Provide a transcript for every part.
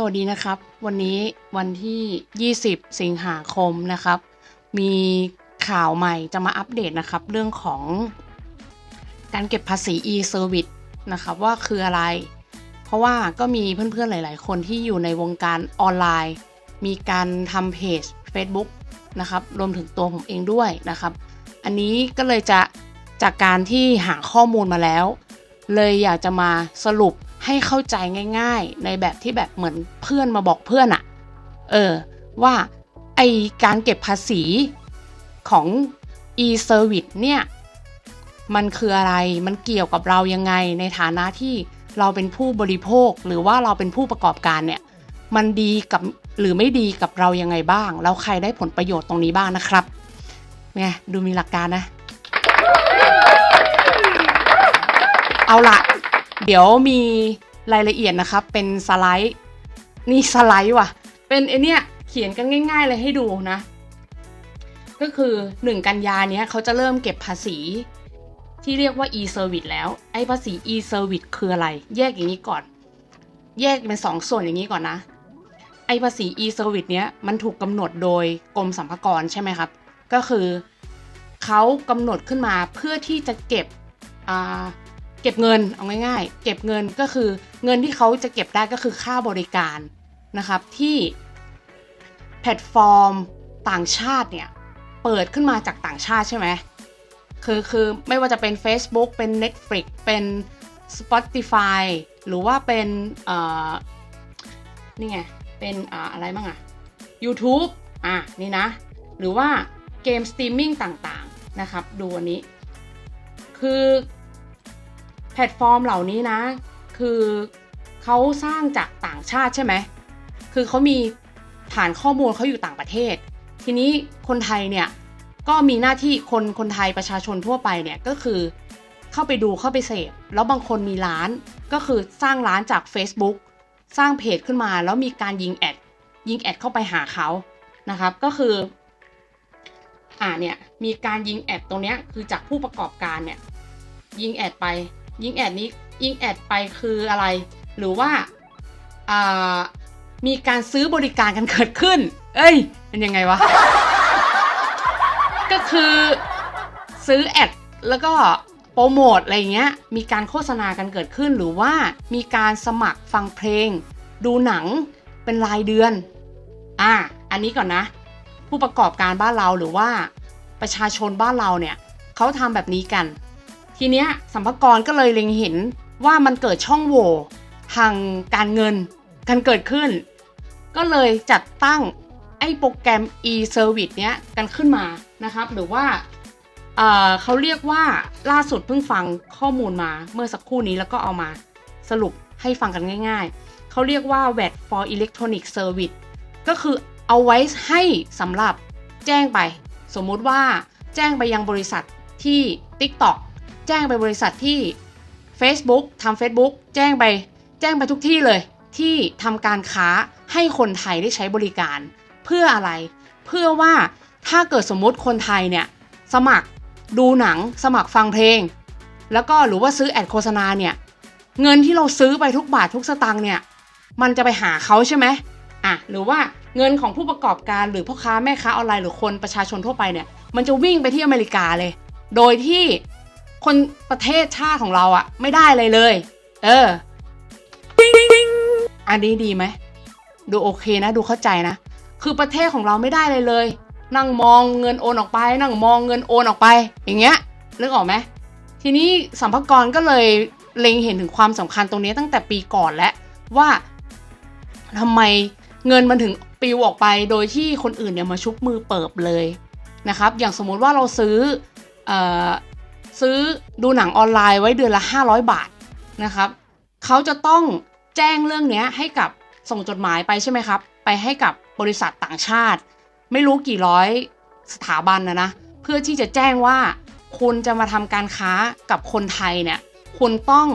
สวัสดีนะครับ วันนี้วันที่ 20 สิงหาคมนะครับ มีข่าวใหม่จะมาอัปเดตนะครับ เรื่องของการเก็บภาษี e-service นะครับ ว่าคืออะไร เพราะว่าก็มีเพื่อนๆหลาย ๆ คนที่อยู่ในวงการออนไลน์ มีการทำเพจ Facebook นะครับ รวมถึงตัวผมเองด้วยนะครับ อันนี้ก็เลยจะจากการที่หาข้อมูลมาแล้ว เลยอยากจะมาสรุป ให้เข้าใจง่าย ๆ ในแบบที่แบบเหมือนเพื่อนมาบอกเพื่อนอะเออ ว่าไอการเก็บภาษีของ e-service เนี่ย มันคืออะไร มันเกี่ยวกับเรายังไง ในฐานะที่เราเป็นผู้บริโภคหรือว่าเราเป็นผู้ประกอบการเนี่ย มันดีกับหรือไม่ดีกับเรายังไงบ้าง แล้วใครได้ผลประโยชน์ตรงนี้บ้างนะครับไงดูมีหลักการนะ เอาละ เดี๋ยวมีรายละเอียดนะครับ เป็นสไลด์ นี่สไลด์ว่ะ เป็นไอเนี้ยเขียนกันง่าย ๆ เลยให้ดูนะ ก็คือ 1 กันยาเนี้ยเขาจะเริ่มเก็บภาษีที่เรียกว่า e-service แล้ว ไอ้ภาษี e-service คืออะไร แยกอย่างนี้ก่อน แยกเป็น 2ส่วนอย่างนี้ก่อนนะ ไอ้ภาษี e-service เนี้ยมันถูกกำหนดโดยกรมสรรพากรใช่ไหมครับ ก็คือเขากำหนดขึ้นมาเพื่อที่จะเก็บอ่า เก็บเงินเอาง่ายๆ เก็บเงินก็คือเงินที่เขาจะเก็บได้ก็คือค่าบริการนะครับที่แพลตฟอร์มต่างชาติเนี่ยเปิดขึ้นมาจากต่างชาติใช่ไหมคือคือไม่ว่าจะเป็น Facebook เป็น Netflix เป็น Spotify หรือว่าเป็นเอ่อนี่ไง เป็นอ่าอะไรบ้างอะ YouTube อะนี่นะ หรือว่าเกมสตรีมมิ่งต่างๆ นะครับ ดูอันนี้ คือ พลตฟอร์มเหล่านี้นะ คือเขาสร้างจากต่างชาติใช่ไหม คือเขามีฐานข้อมูลเขาอยู่ต่างประเทศ ทีนี้คนไทยเนี่ยก็มีหน้าที่คนคนไทยประชาชนทั่วไปเนี่ยก็คือเข้าไปดูเข้าไปเสพ แล้วบางคนมีร้านก็คือสร้างร้านจาก Facebook สร้างเพจขึ้นมาแล้วมีการยิงแอด ยิงแอดเข้าไปหาเขานะครับ ก็คือ อ่าเนี่ยมีการยิงแอดตรงเนี้ยคือจากผู้ประกอบการเนี่ยยิงแอดไป ยิงแอดนี้ยิงแอดไปคืออะไร หรือว่าามีการซื้อบริการกันเกิดขึ้น เอ้ยเป็นยังไงวะ ก็คือซื้อแอดแล้วก็โปรโมทอะไรเงี้ย มีการโฆษณากันเกิดขึ้น หรือว่ามีการสมัครฟังเพลง ดูหนังเป็นรายเดือน อ่าอันนี้ก่อนนะ ผู้ประกอบการบ้านเราหรือว่าประชาชนบ้านเราเนี่ยเขาทำแบบนี้กัน ทีเนี้ยสัมภากรก็เลยเล็งเห็นว่ามันเกิดช่องโหว่ทางการเงินกันเกิดขึ้น ก็เลยจัดตั้งไอ้โปรแกรม e-service เนี้ยกันขึ้นมานะครับ หรือว่าเเขาเรียกว่าล่าสุดเพิ่งฟังข้อมูลมาเมื่อสักครู่นี้แล้วก็เอามาสรุปให้ฟังกันง่าย ๆ เขาเรียกว่า VAT for Electronic Service ก็คือเอาไว้ให้สำหรับแจ้งไป สมมุติว่าแจ้งไปยังบริษัทที่ TikTok แจ้งไปบริษัทที่ Facebook ทำ Facebook แจ้งไป แจ้งไปทุกที่เลย ที่ทำการค้าให้คนไทยได้ใช้บริการ เพื่ออะไร เพื่อว่าถ้าเกิดสมมุติคนไทยเนี่ย สมัครดูหนังสมัครฟังเพลง แล้วก็หรือว่าซื้อแอดโฆษณาเนี่ย เงินที่เราซื้อไปทุกบาททุกสตางค์เนี่ย มันจะไปหาเขาใช่ไหมอะหรือว่าเงินของผู้ประกอบการหรือพ่อค้าแม่ค้าออนไลน์หรือคนประชาชนทั่วไปเนี่ย มันจะวิ่งไปที่อเมริกาเลย โดยที่ คนประเทศชาติของเราอะไม่ได้เลยเลย เอออันนี้ดีไหมดูโอเคนะ ดูเข้าใจนะ คือประเทศของเราไม่ได้เลยเลย นั่งมองเงินโอนออกไป นั่งมองเงินโอนออกไป อย่างเงี้ยนึกออกไหมทีนี้สัมภากรก็เลยเล็งเห็นถึงความสำคัญตรงนี้ตั้งแต่ปีก่อนแล้วว่าทำไมเงินมันถึงปลิวออกไปโดยที่คนอื่นเนี่ยมาชุบมือเปิบเลยนะครับ อย่างสมมุติว่าเราซื้อเออ ซื้อดูหนังออนไลน์ไว้เดือนละ 500 บาทนะครับเขาจะต้องแจ้งเรื่องนี้ให้กับส่งจดหมายไปใช่ไหมครับ ไปให้กับบริษัทต่างชาติ ไม่รู้กี่ร้อยสถาบันนะนะ เพื่อที่จะแจ้งว่าคุณจะมาทำการค้ากับคนไทยเนี่ยคุณต้อง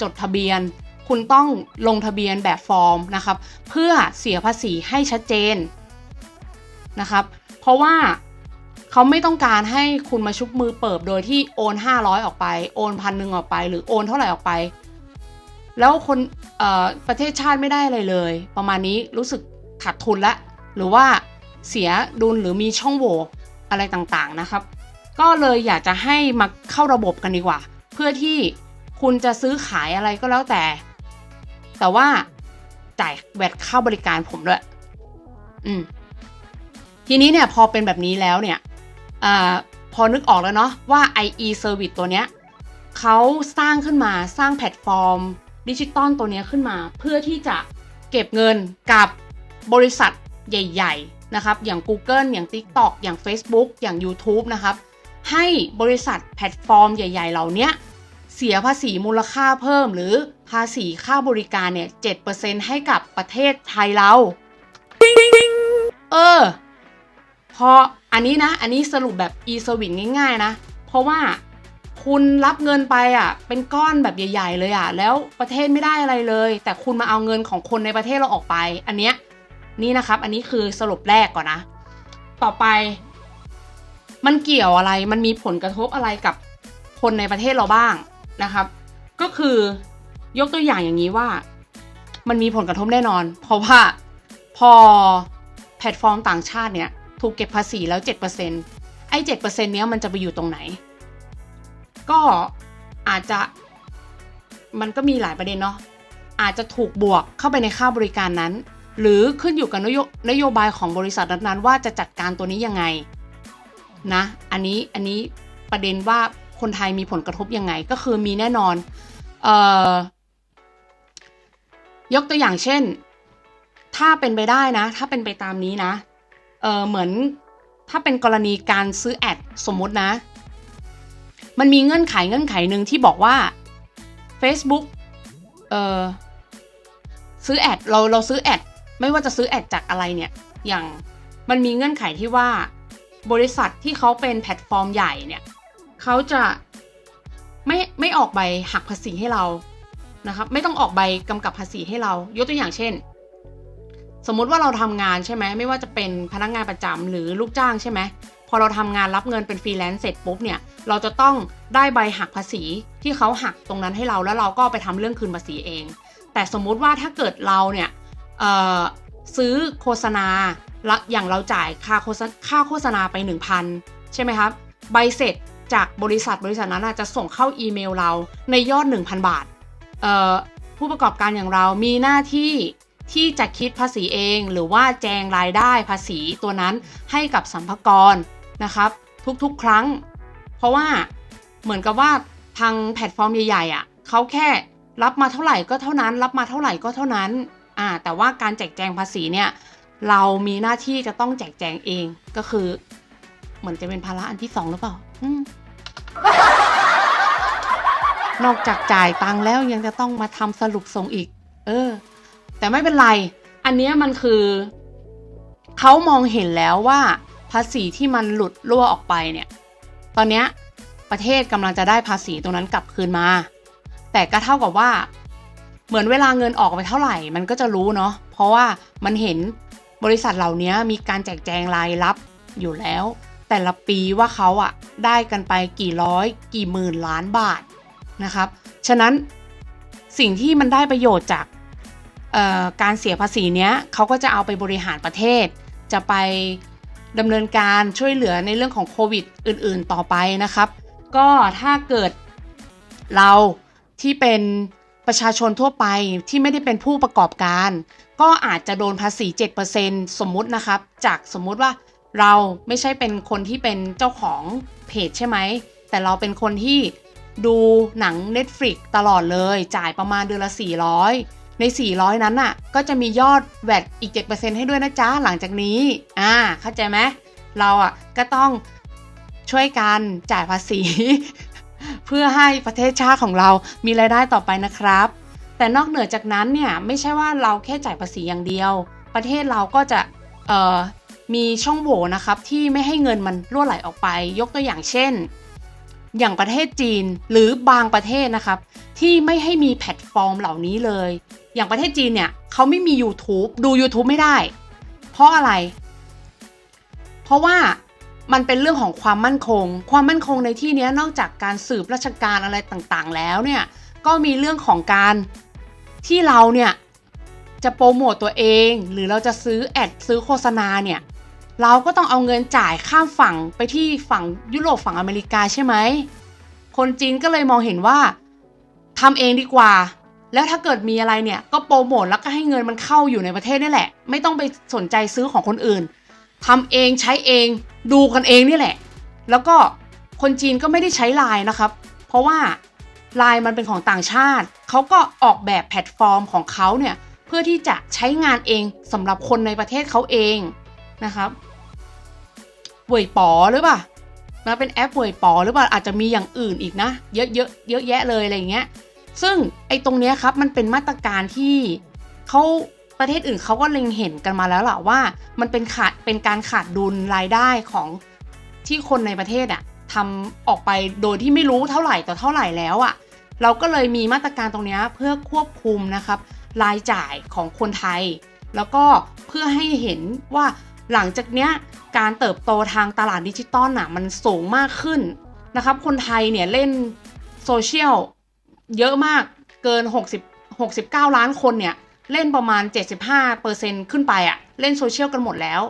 จดทะเบียน คุณต้องลงทะเบียนแบบฟอร์มนะครับ เพื่อเสียภาษีให้ชัดเจนนะครับ เพราะว่า เขาไม่ต้องการให้คุณมาชุบมือเปิบโดยที่โอน 500 ออกไป โอนพันหนึ่งออกไป หรือโอนเท่าไหร่ออกไป แล้วคนประเทศชาติไม่ได้อะไรเลย ประมาณนี้รู้สึกขาดทุนละ หรือว่าเสียดุลหรือมีช่องโหว่อะไรต่างๆนะครับ ก็เลยอยากจะให้มาเข้าระบบกันดีกว่า เพื่อที่คุณจะซื้อขายอะไรก็แล้วแต่ แต่ว่าจ่ายแวดค่าบริการผมด้วย อืมทีนี้เนี่ยพอเป็นแบบนี้แล้วเนี่ย อาพอนึกออกแล้วเนาะว่า IE Service ตัวเนี้ยเขาสร้างขึ้นมาสร้างแพลตฟอร์มดิจิตอลตัวเนี้ยขึ้นมา เพื่อที่จะเก็บเงินกับบริษัทใหญ่ ๆ นะครับ อย่าง Google อย่าง TikTok อย่าง Facebook อย่าง YouTube นะครับ ให้บริษัทแพลตฟอร์มใหญ่ ๆ เหล่านี้เสียภาษีมูลค่าเพิ่ม หรือภาษีค่าบริการเนี่ย7%ให้กับประเทศไทยเรา เออ พอ อันนี้นะ อันนี้สรุปแบบ e s e r v i c e ง่าย ๆ นะ เพราะว่าคุณรับเงินไปอะ เป็นก้อนแบบใหญ่ ๆ เลยอะ แล้วประเทศไม่ได้อะไรเลย แต่คุณมาเอาเงินของคนในประเทศเราออกไป อันเนี้ยนี่นะครับ อันนี้คือสรุปแรกก่อนนะ ต่อไป มันเกี่ยวอะไร มันมีผลกระทบอะไรกับคนในประเทศเราบ้างนะครับ ก็คือยกตัวอย่างอย่างนี้ว่า มันมีผลกระทบแน่นอน เพราะว่าพอแพลตฟอร์มต่างชาติเนี่ย ถูกเก็บภาษีแล้ว 7%ไอ้ 7%เนี้ยมันจะไปอยู่ตรงไหน ก็อาจจะมันก็มีหลายประเด็นเนาะอาจจะถูกบวกเข้าไปในค่าบริการนั้น หรือขึ้นอยู่กับนโยนโยบายของบริษัทนั้นๆว่าจะจัดการตัวนี้ยังไงนะอันนี้อันนี้ประเด็นว่าคนไทยมีผลกระทบยังไงก็คือมีแน่นอนเอ่อยกตัวอย่างเช่น ถ้าเป็นไปได้นะ ถ้าเป็นไปตามนี้นะ เออเหมือนถ้าเป็นกรณีการซื้อแอดสมมุตินะ มันมีเงื่อนไขเงื่อนไขหนึ่งที่บอกว่า Facebook เออซื้อแอดเราเราซื้อแอดไม่ว่าจะซื้อแอดจากอะไรเนี่ยอย่างมันมีเงื่อนไขที่ว่า บริษัทที่เขาเป็นแพลตฟอร์มใหญ่เนี่ยเขาจะไม่ไม่ออกใบหักภาษีให้เรานะครับ ไม่ต้องออกใบกำกับภาษีให้เรา ยกตัวอย่างเช่น สมมุติว่าเราทำงานใช่ไหมไม่ว่าจะเป็นพนักงานประจำหรือลูกจ้างใช่ไหมพอเราทำงานรับเงินเป็นฟรีแลนซ์เสร็จปุ๊บเนี่ยเราจะต้องได้ใบหักภาษีที่เขาหักตรงนั้นให้เราแล้วเราก็ไปทำเรื่องคืนภาษีเอง แต่สมมุติว่าถ้าเกิดเราเนี่ยซื้อโฆษณาละอย่างเราจ่ายค่าโฆษค่าโฆษณาไป 1,000 ใช่ไหมครับ ใบเสร็จจากบริษัทบริษัทนั้นจะส่งเข้าอีเมลเราในยอด 1,000 บาท ผู้ประกอบการอย่างเรามีหน้าที่ ที่จะคิดภาษีเอง หรือว่าแจงรายได้ภาษีตัวนั้นให้กับสัมภากรนะครับทุกๆ ครั้ง เพราะว่าเหมือนกับว่าทางแพลตฟอร์มใหญ่ๆอะเขาแค่รับมาเท่าไหร่ก็เท่านั้น รับมาเท่าไหร่ก็เท่านั้นอ่าแต่ว่าการแจกแจงภาษีเนี่ยเรามีหน้าที่จะต้องแจกแจงเองก็คือ เหมือนจะเป็นภาระอันที่สองหรือเปล่านอกจากจ่ายตังค์แล้วยังจะต้องมาทำสรุปส่งอีก เออ แต่ไม่เป็นไร อันนี้มันคือเขามองเห็นแล้วว่าภาษีที่มันหลุดรั่วออกไปเนี่ย ตอนนี้ประเทศกำลังจะได้ภาษีตรงนั้นกลับคืนมา แต่ก็เท่ากับว่า เหมือนเวลาเงินออกไปเท่าไหร่ มันก็จะรู้เนาะ เพราะว่ามันเห็นบริษัทเหล่านี้มีการแจกแจงรายรับอยู่แล้ว แต่ละปีว่าเขาอะได้กันไปกี่ร้อย กี่หมื่นล้านบาทนะครับ ฉะนั้นสิ่งที่มันได้ประโยชน์จาก การเสียภาษีเนี้ยเขาก็จะเอาไปบริหารประเทศ จะไปดำเนินการช่วยเหลือในเรื่องของโควิดอื่นๆต่อไปนะครับ ก็ถ้าเกิดเราที่เป็นประชาชนทั่วไปที่ไม่ได้เป็นผู้ประกอบการ ก็อาจจะโดนภาษี 7%สมมุตินะครับ จากสมมุติว่าเราไม่ใช่เป็นคนที่เป็นเจ้าของเพจใช่ไหม แต่เราเป็นคนที่ดูหนัง Netflix ตลอดเลย จ่ายประมาณเดือนละ 400 ใน 400 นั้นน่ะ ก็จะมียอดแวดอีก 7%ให้ด้วยนะจ๊ะ หลังจากนี้ อ่า เข้าใจไหม เราอะก็ต้องช่วยกันจ่ายภาษี เพื่อให้ประเทศชาติของเรามีรายได้ต่อไปนะครับ แต่นอกเหนือจากนั้นเนี่ยไม่ใช่ว่าเราแค่จ่ายภาษีอย่างเดียว ประเทศเราก็จะมีช่องโหว่นะครับที่ไม่ให้เงินมันรั่วไหลออกไป ยกตัวอย่างเช่น อย่างประเทศจีนหรือบางประเทศนะครับ ที่ไม่ให้มีแพลตฟอร์มเหล่านี้เลย อย่างประเทศจีนเนี่ยเขาไม่มี YouTube ดู YouTube ไม่ได้ เพราะอะไร เพราะว่ามันเป็นเรื่องของความมั่นคง ความมั่นคงในที่นี้นอกจากการสืบราชการอะไรต่างๆ แล้วเนี่ยก็มีเรื่องของการที่เราเนี่ยจะโปรโมตตัวเอง หรือเราจะซื้อแอดซื้อโฆษณาเนี่ย เราก็ต้องเอาเงินจ่ายข้ามฝั่งไปที่ฝั่งยุโรปฝั่งอเมริกาใช่ไหม คนจีนก็เลยมองเห็นว่าทำเองดีกว่า แล้วถ้าเกิดมีอะไรเนี่ย ก็โปรโมทแล้วก็ให้เงินมันเข้าอยู่ในประเทศนี่แหละ ไม่ต้องไปสนใจซื้อของคนอื่นทำเองใช้เองดูกันเองนี่แหละ แล้วก็คนจีนก็ไม่ได้ใช้ไลน์นะครับ เพราะว่าไลน์มันเป็นของต่างชาติ เขาก็ออกแบบแพลตฟอร์มของเขาเนี่ย เพื่อที่จะใช้งานเองสำหรับคนในประเทศเขาเองนะครับ เว่ยป๋อหรือเปล่านะเป็นแอปเว่ยป๋อหรือเปล่าอาจจะมีอย่างอื่นอีกนะ เยอะเยอะเยอะแยะเลยอะไรอย่างเงี้ย ซึ่งไอ้ตรงเนี้ยครับมันเป็นมาตรการที่เขาประเทศอื่นเขาก็เล็งเห็นกันมาแล้วแหละว่า มันเป็นขาดเป็นการขาดดุลรายได้ของที่คนในประเทศอะทำออกไปโดยที่ไม่รู้เท่าไหร่ต่อเท่าไหร่แล้วอะเราก็เลยมีมาตรการตรงเนี้ยเพื่อควบคุมนะครับ รายจ่ายของคนไทย แล้วก็เพื่อให้เห็นว่าหลังจากเนี้ย การเติบโตทางตลาดดิจิตอลน่ะมันสูงมากขึ้นนะครับ คนไทยเนี่ยเล่นโซเชียลเยอะมากเกิน 60 69 ล้านคนเนี่ย เล่นประมาณ 75%ขึ้นไปอะเล่นโซเชียลกันหมดแล้ว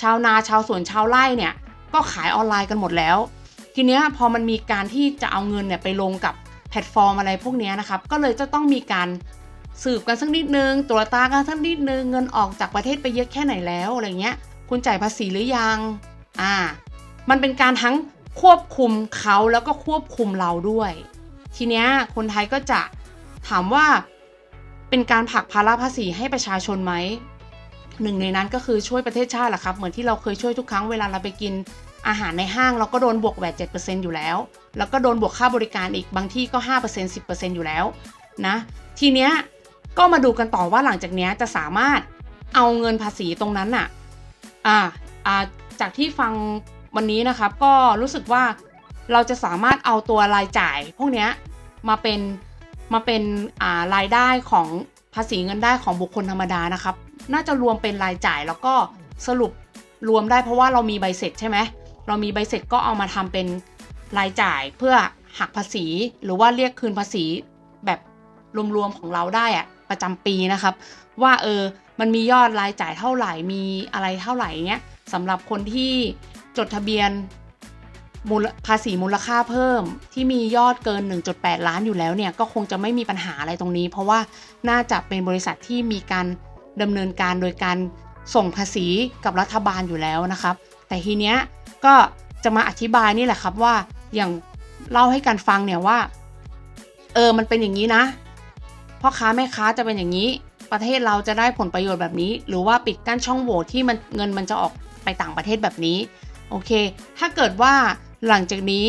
ชาวนาชาวสวนชาวไร่เนี่ย ก็ขายออนไลน์กันหมดแล้ว ทีเนี้ยพอมันมีการที่จะเอาเงินเนี่ยไปลงกับแพลตฟอร์มอะไรพวกเนี้ยนะครับ ก็เลยจะต้องมีการสืบกันสักนิดนึงตรวจตากันสักนิดนึงเงินออกจากประเทศไปเยอะแค่ไหนแล้วอะไรเงี้ย คุณจ่ายภาษีหรือยัง อ่า มันเป็นการทั้งควบคุมเขาแล้วก็ควบคุมเราด้วย ทีเนี้ยคนไทยก็จะถามว่าเป็นการผลักภาระภาษีให้ประชาชนไหมหนึ่งในนั้นก็คือช่วยประเทศชาติแหละครับ เหมือนที่เราเคยช่วยทุกครั้งเวลาเราไปกินอาหารในห้างเราก็โดนบวกแวด7%อยู่แล้ว แล้วก็โดนบวกค่าบริการอีกบางที่ก็ 5% 10%อยู่แล้วนะ ทีเนี้ยก็มาดูกันต่อว่าหลังจากเนี้ยจะสามารถเอาเงินภาษีตรงนั้นน่ะ อ่าอ่าจากที่ฟังวันนี้นะครับก็รู้สึกว่าเราจะสามารถเอาตัวรายจ่าย พวกนี้มาเป็นมาเป็นอ่ารายได้ของภาษีเงินได้ของบุคคลธรรมดานะครับ น่าจะรวมเป็นรายจ่ายแล้วก็สรุปรวมได้เพราะว่าเรามีใบเสร็จใช่ไหมเรามีใบเสร็จก็เอามาทำเป็นรายจ่ายเพื่อหักภาษีหรือว่าเรียกคืนภาษีแบบรวมๆของเราได้อะประจำปีนะครับ ว่าเออ มันมียอดรายจ่ายเท่าไหร่มีอะไรเท่าไหร่เงี้ยสำหรับคนที่จดทะเบียนมูลภาษีมูลค่าเพิ่มที่มียอดเกิน 1.8 ล้านอยู่แล้วเนี่ยก็คงจะไม่มีปัญหาอะไรตรงนี้ เพราะว่าน่าจะเป็นบริษัทที่มีการดำเนินการโดยการส่งภาษีกับรัฐบาลอยู่แล้วนะครับ แต่ทีเนี้ยก็จะมาอธิบายนี่แหละครับว่าอย่างเล่าให้กันฟังเนี่ยว่า เออมันเป็นอย่างนี้นะพ่อค้าแม่ค้าจะเป็นอย่างนี้ ประเทศเราจะได้ผลประโยชน์แบบนี้ หรือว่าปิดกั้นช่องโหว่ที่มันเงินมันจะออกไปต่างประเทศแบบนี้โอเค ถ้าเกิดว่าหลังจากนี้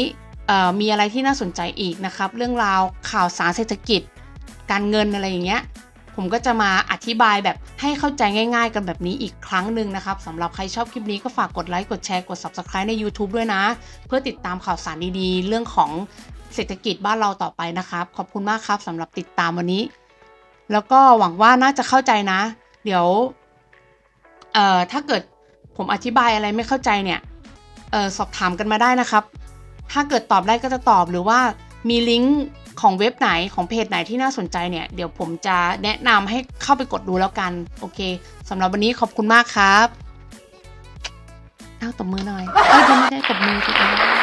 มีอะไรที่น่าสนใจอีกนะครับ เรื่องราวข่าวสารเศรษฐกิจ การเงินอะไรอย่างเงี้ยผมก็จะมาอธิบายแบบให้เข้าใจง่าย ๆ กันแบบนี้อีกครั้งหนึ่งนะครับสำหรับใครชอบคลิปนี้ก็ฝากกดไลค์กดแชร์กด Subscribe ใน YouTube ด้วยนะ เพื่อติดตามข่าวสารดีๆ เรื่องของเศรษฐกิจบ้านเราต่อไปนะครับ ขอบคุณมากครับสำหรับติดตามวันนี้ แล้วก็หวังว่าน่าจะเข้าใจนะ เดี๋ยวเอ่อถ้าเกิดผมอธิบายอะไรไม่เข้าใจเนี่ยเอ่อสอบถามกันมาได้นะครับ ถ้าเกิดตอบได้ก็จะตอบหรือว่ามีลิงก์ของเว็บไหนของเพจไหนที่น่าสนใจเนี่ย เดี๋ยวผมจะแนะนำให้เข้าไปกดดูแล้วกัน โอเคสำหรับวันนี้ขอบคุณมากครับอ้าวตบมือหน่อย เอ้ยยังไม่ได้ตบมือสิเอง